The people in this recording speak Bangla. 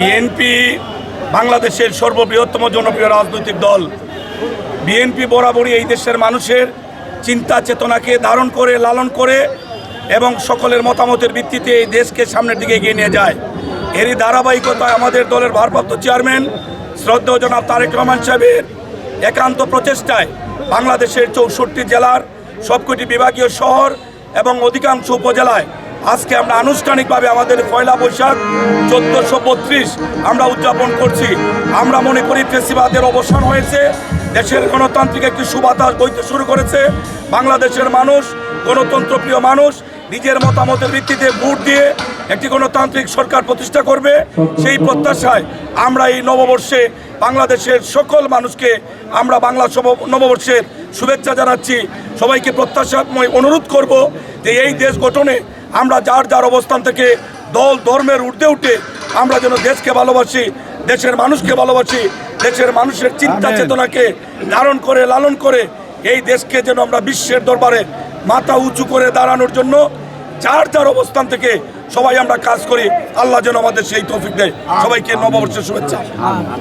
বিএনপি বাংলাদেশের সর্ববৃহত্তম জনপ্রিয় রাজনৈতিক দল। বিএনপি বরাবরই এই দেশের মানুষের চিন্তা চেতনাকে ধারণ করে, লালন করে এবং সকলের মতামতের ভিত্তিতে এই দেশকে সামনের দিকে এগিয়ে নিয়ে যায়। এরই ধারাবাহিকতায় আমাদের দলের ভারপ্রাপ্ত চেয়ারম্যান শ্রদ্ধেয় জনাব তারেক রহমান সাহেবের একান্ত প্রচেষ্টায় বাংলাদেশের চৌষট্টি জেলার সবকটি বিভাগীয় শহর এবং অধিকাংশ উপজেলায় আজকে আমরা আনুষ্ঠানিকভাবে আমাদের পয়লা বৈশাখ চোদ্দোশো বত্রিশ আমরা উদযাপন করছি। আমরা মনে করি ফেসিবাদের অবসান হয়েছে, দেশের গণতান্ত্রিক একটি সুবাতাস বইতে শুরু করেছে। বাংলাদেশের মানুষ, গণতন্ত্রপ্রিয় মানুষ নিজের মতামতের ভিত্তিতে ভোট দিয়ে একটি গণতান্ত্রিক সরকার প্রতিষ্ঠা করবে। সেই প্রত্যাশায় আমরা এই নববর্ষে বাংলাদেশের সকল মানুষকে আমরা বাংলা নববর্ষের শুভেচ্ছা জানাচ্ছি। সবাইকে প্রত্যাশাময় অনুরোধ করব যে এই দেশ গঠনে আমরা যার যার অবস্থান থেকে দল ধর্মের ঊর্ধ্বে উঠে আমরা যেন দেশকে ভালোবাসি দেশের মানুষকে ভালোবাসি দেশের মানুষের চিন্তা চেতনাকে ধারণ করে লালন করে এই দেশকে যেন আমরা বিশ্বের দরবারে মাথা উঁচু করে দাঁড়ানোর জন্য যার যার অবস্থান থেকে সবাই আমরা কাজ করি আল্লাহ যেন আমাদের সেই তৌফিক দেয়। সবাইকে নববর্ষের শুভেচ্ছা।